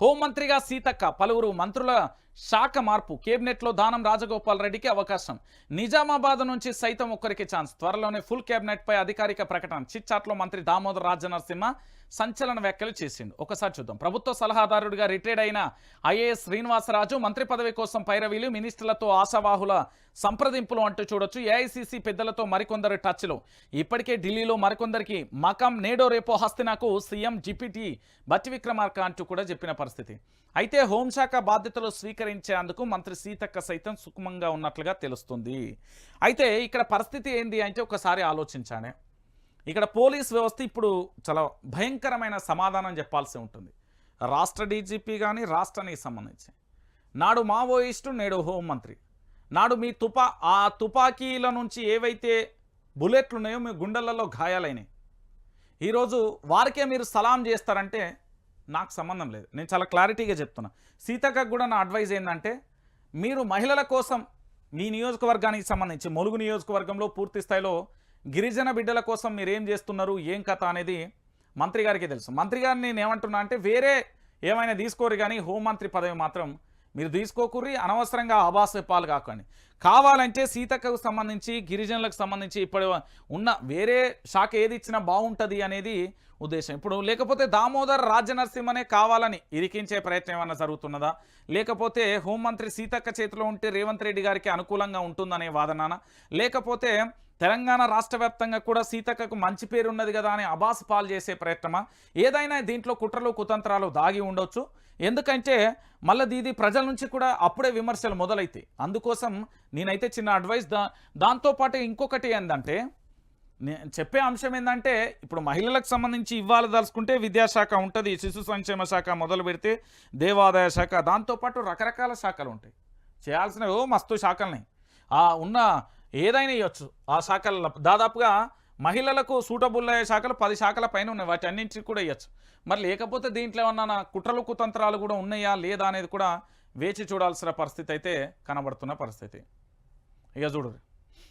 హోంమంత్రిగా సీతక్క పలువురు మంత్రుల శాఖ మార్పు కేబినెట్లో దానం రాజగోపాల్ రెడ్డికి అవకాశం. నిజామాబాద్ నుంచి సైతం ఒక్కరికి ఛాన్స్. త్వరలోనే ఫుల్ కేబినెట్ పై అధికారిక ప్రకటన. చిట్చాట్లో మంత్రి దామోదర్ రాజనరసింహ సంచలన వ్యాఖ్యలు చేసిండు. ఒకసారి చూద్దాం. ప్రభుత్వ సలహాదారుడిగా రిటైర్డ్ అయిన ఐఏఎస్ శ్రీనివాసరాజు మంత్రి పదవి కోసం పైరవీలు మినిస్టర్లతో ఆశావాహుల సంప్రదింపులు అంటూ చూడొచ్చు. ఏఐసీసీ పెద్దలతో మరికొందరు టచ్లో. ఇప్పటికే ఢిల్లీలో మరికొందరికి మకం నేడో రేపో హస్తినాకు సీఎం జిపిటి బట్టి విక్రమార్క అంటూ కూడా చెప్పిన పరిస్థితి. అయితే హోంశాఖ బాధ్యతలు స్వీకరించేందుకు మంత్రి సీతక్క సైతం సుఖమంగా ఉన్నట్లుగా తెలుస్తుంది. అయితే ఇక్కడ పరిస్థితి ఏంది అంటే ఒకసారి ఆలోచించానే. ఇక్కడ పోలీస్ వ్యవస్థ ఇప్పుడు చాలా భయంకరమైన సమాధానం చెప్పాల్సి ఉంటుంది. రాష్ట్ర డీజీపీ కానీ రాష్ట్రానికి సంబంధించి. నాడు మావోయిస్టు నేడు హోంమంత్రి. నాడు మీ తుపా ఆ తుపాకీల నుంచి ఏవైతే బుల్లెట్లు ఉన్నాయో మీ గుండెలలో గాయాలైనాయి. ఈరోజు వారికే మీరు సలాం చేస్తారంటే నాకు సంబంధం లేదు. నేను చాలా క్లారిటీగా చెప్తున్నా. సీతక్కకు కూడా నా అడ్వైజ్ ఏంటంటే మీరు మహిళల కోసం మీ నియోజకవర్గానికి సంబంధించి ములుగు నియోజకవర్గంలో పూర్తి స్థాయిలో గిరిజన బిడ్డల కోసం మీరు ఏం చేస్తున్నారు ఏం కథ అనేది మంత్రి గారికి తెలుసు. మంత్రి గారిని నేను ఏమంటున్నా అంటే వేరే ఏమైనా తీసుకోరు కానీ హోంమంత్రి పదవి మాత్రం మీరు తీసుకోకుర్రి అనవసరంగా ఆభాస పాలు కాకండి. కావాలంటే సీతక్కకు సంబంధించి గిరిజనులకు సంబంధించి ఇప్పుడు ఉన్న వేరే శాఖ ఏది ఇచ్చినా బాగుంటుంది అనేది ఉద్దేశం. ఇప్పుడు లేకపోతే దామోదర్ రాజనరసింహనే కావాలని ఇరికించే ప్రయత్నం ఏమన్నా జరుగుతున్నదా? లేకపోతే హోంమంత్రి సీతక్క చేతిలో ఉంటే రేవంత్ రెడ్డి గారికి అనుకూలంగా ఉంటుందనే వాదన లేకపోతే తెలంగాణ రాష్ట్ర వ్యాప్తంగా కూడా సీతక్కకు మంచి పేరు ఉన్నది కదా అని అబాస్ పాలు చేసే ప్రయత్నమా? ఏదైనా దీంట్లో కుట్రలు కుతంత్రాలు దాగి ఉండొచ్చు. ఎందుకంటే మళ్ళీ ఇది ప్రజల నుంచి కూడా అప్పుడే విమర్శలు మొదలైతాయి. అందుకోసం నేనైతే చిన్న అడ్వైస్ దా దాంతోపాటు ఇంకొకటి ఏంటంటే నేను చెప్పే అంశం ఏంటంటే ఇప్పుడు మహిళలకు సంబంధించి ఇవ్వాలి దలుచుకుంటే విద్యాశాఖ ఉంటుంది శిశు సంక్షేమ శాఖ మొదలు పెడితే దేవాదాయ శాఖ దాంతోపాటు రకరకాల శాఖలు ఉంటాయి. చేయాల్సినవి ఓ మస్తు శాఖలున్నాయి ఉన్న ఏదైనా ఇవ్వచ్చు ఆ శాఖల్లో దాదాపుగా మహిళలకు సూటబుల్ అయ్యే శాఖలు పది శాఖల పైన ఉన్నాయి. వాటి అన్నింటికి కూడా ఇవ్వచ్చు మరి లేకపోతే దీంట్లో ఏమన్నా కుట్రలు కుతంత్రాలు కూడా ఉన్నాయా? లేదా అనేది కూడా వేచి చూడాల్సిన పరిస్థితి అయితే కనబడుతున్న పరిస్థితి. ఇక చూడు.